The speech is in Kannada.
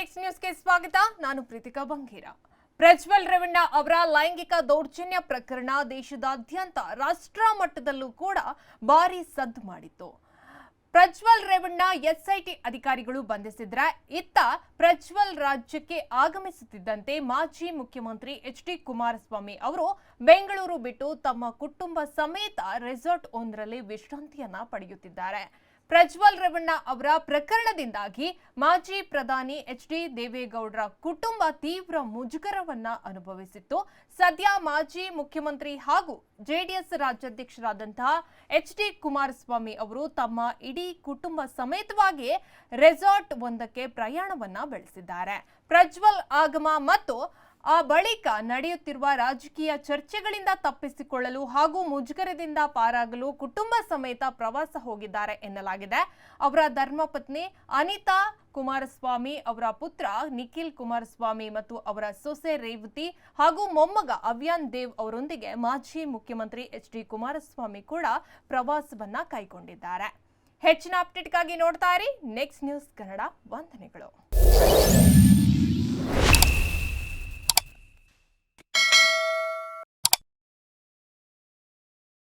ನ್ಯೂಸ್ಗೆ ಸ್ವಾಗತ. ನಾನು ಪ್ರೀತಿಕಾ ಬಂಗೀರ. ಪ್ರಜ್ವಲ್ ರೇವಣ್ಣ ಅವರ ಲೈಂಗಿಕ ದೌರ್ಜನ್ಯ ಪ್ರಕರಣ ದೇಶದಾದ್ಯಂತ ರಾಷ್ಟ್ರ ಮಟ್ಟದಲ್ಲೂ ಕೂಡ ಭಾರಿ ಸದ್ದು ಮಾಡಿತ್ತು. ಪ್ರಜ್ವಲ್ ರೇವಣ್ಣ ಎಸ್ಐಟಿ ಅಧಿಕಾರಿಗಳು ಬಂಧಿಸಿದ್ರೆ ಇತ್ತ ಪ್ರಜ್ವಲ್ ರಾಜ್ಯಕ್ಕೆ ಆಗಮಿಸುತ್ತಿದ್ದಂತೆ ಮಾಜಿ ಮುಖ್ಯಮಂತ್ರಿ ಎಚ್ ಡಿ ಕುಮಾರಸ್ವಾಮಿ ಅವರು ಬೆಂಗಳೂರು ಬಿಟ್ಟು ತಮ್ಮ ಕುಟುಂಬ ಸಮೇತ ರೆಸಾರ್ಟ್ ಒಂದರಲ್ಲಿ ವಿಶ್ರಾಂತಿಯನ್ನ ಪಡೆಯುತ್ತಿದ್ದಾರೆ. ಪ್ರಜ್ವಲ್ ರೇವಣ್ಣ ಅವರ ಪ್ರಕರಣದಿಂದಾಗಿ ಮಾಜಿ ಪ್ರಧಾನಿ ಎಚ್ ಡಿ ದೇವೇಗೌಡರ ಕುಟುಂಬ ತೀವ್ರ ಮುಜುಗರವನ್ನ ಅನುಭವಿಸಿತ್ತು. ಸದ್ಯ ಮಾಜಿ ಮುಖ್ಯಮಂತ್ರಿ ಹಾಗೂ ಜೆಡಿಎಸ್ ರಾಜ್ಯಾಧ್ಯಕ್ಷರಾದಂತಹ ಎಚ್ ಡಿ ಕುಮಾರಸ್ವಾಮಿ ಅವರು ತಮ್ಮ ಇಡೀ ಕುಟುಂಬ ಸಮೇತವಾಗಿ ರೆಸಾರ್ಟ್ ಒಂದಕ್ಕೆ ಪ್ರಯಾಣವನ್ನ ಬೆಳೆಸಿದ್ದಾರೆ. ಪ್ರಜ್ವಲ್ ಆಗಮ ಮತ್ತು ಆ ಬಳಿಕ ನಡೆಯುತ್ತಿರುವ ರಾಜಕೀಯ ಚರ್ಚೆಗಳಿಂದ ತಪ್ಪಿಸಿಕೊಳ್ಳಲು ಹಾಗೂ ಮುಜುಗರದಿಂದ ಪಾರಾಗಲು ಕುಟುಂಬ ಸಮೇತ ಪ್ರವಾಸ ಹೋಗಿದ್ದಾರೆ ಎನ್ನಲಾಗಿದೆ. ಅವರ ಧರ್ಮಪತ್ನಿ ಅನಿತಾ ಕುಮಾರಸ್ವಾಮಿ, ಅವರ ಪುತ್ರ ನಿಖಿಲ್ ಕುಮಾರಸ್ವಾಮಿ ಮತ್ತು ಅವರ ಸೊಸೆ ರೇವತಿ ಹಾಗೂ ಮೊಮ್ಮಗ ಅವ್ಯಾನ್ ದೇವ್ ಅವರೊಂದಿಗೆ ಮಾಜಿ ಮುಖ್ಯಮಂತ್ರಿ ಎಚ್ ಡಿ ಕುಮಾರಸ್ವಾಮಿ ಕೂಡ ಪ್ರವಾಸವನ್ನ ಕೈಗೊಂಡಿದ್ದಾರೆ. ಹೆಚ್ಚಿನ ಅಪ್ಡೇಟ್ಗಾಗಿ ನೋಡ್ತಾ ಇರಿ. ನೆಕ್ಸ್ಟ್ ನ್ಯೂಸ್ ಕನ್ನಡ ವಂದನೆಗಳು.